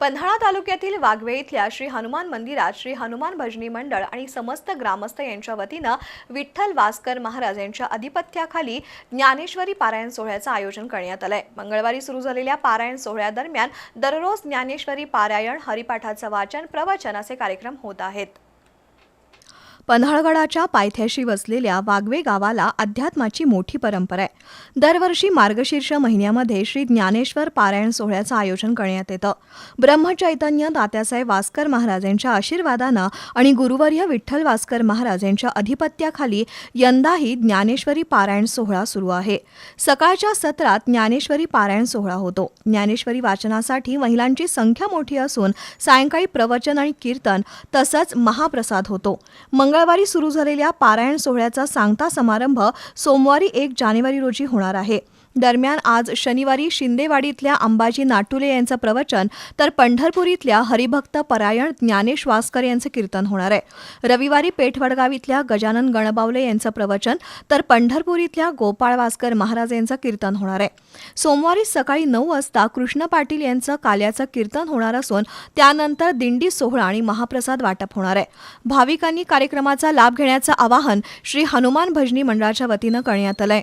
पन्हाळा तालुक्यातील वाघवे इथल्या श्री हनुमान मंदिरात श्री हनुमान भजनी मंडळ आणि समस्त ग्रामस्थ यांच्या वतीनं विठ्ठल वासकर महाराज यांच्या अधिपत्याखाली ज्ञानेश्वरी पारायण सोहळ्याचं आयोजन करण्यात आलंय. मंगळवारी सुरू झालेल्या पारायण सोहळ्यादरम्यान दररोज ज्ञानेश्वरी पारायण हरिपाठाचं वाचन प्रवचन असे कार्यक्रम होत आहेत. पन्हाळगडाच्या पायथ्याशी वसलेल्या वाघवे गावाला अध्यात्माची मोठी परंपरा आहे. दरवर्षी मार्गशीर्ष महिन्यामध्ये श्री ज्ञानेश्वर पारायण सोहळ्याचं आयोजन करण्यात येतं. ब्रह्मचैतन्य तात्यासाहेब वास्कर महाराज यांच्या आशीर्वादानं आणि गुरुवर्य विठ्ठल वास्कर महाराज यांच्या अधिपत्याखाली यंदाही ज्ञानेश्वरी पारायण सोहळा सुरू आहे. सकाळच्या सत्रात ज्ञानेश्वरी पारायण सोहळा होतो. ज्ञानेश्वरी वाचनासाठी महिलांची संख्या मोठी असून सायंकाळी प्रवचन आणि कीर्तन तसंच महाप्रसाद होतो. मंगळवारी सुरू झालेल्या पारायण सोहळ्याचा सांगता समारंभ सोमवारी एक जानेवारी रोजी होणार आहे. दरम्यान आज शनिवारी शिंदेवाडीतल्या अंबाजी नाटुले यांचं प्रवचन तर पंढरपुरीतल्या हरिभक्त परायण ज्ञानेश वासकर यांचं कीर्तन होणार आहे. रविवारी पेठवडगाव इथल्या गजानन गणबावले यांचं प्रवचन तर पंढरपुरीतल्या गोपाळ वासकर महाराज यांचं कीर्तन होणार आहे. सोमवारी सकाळी नऊ वाजता कृष्ण पाटील यांचं काल्याचं कीर्तन होणार असून त्यानंतर दिंडी सोहळा आणि महाप्रसाद वाटप होणार आहे. भाविकांनी कार्यक्रमाचा लाभ घेण्याचं आवाहन श्री हनुमान भजनी मंडळाच्या वतीनं करण्यात आहे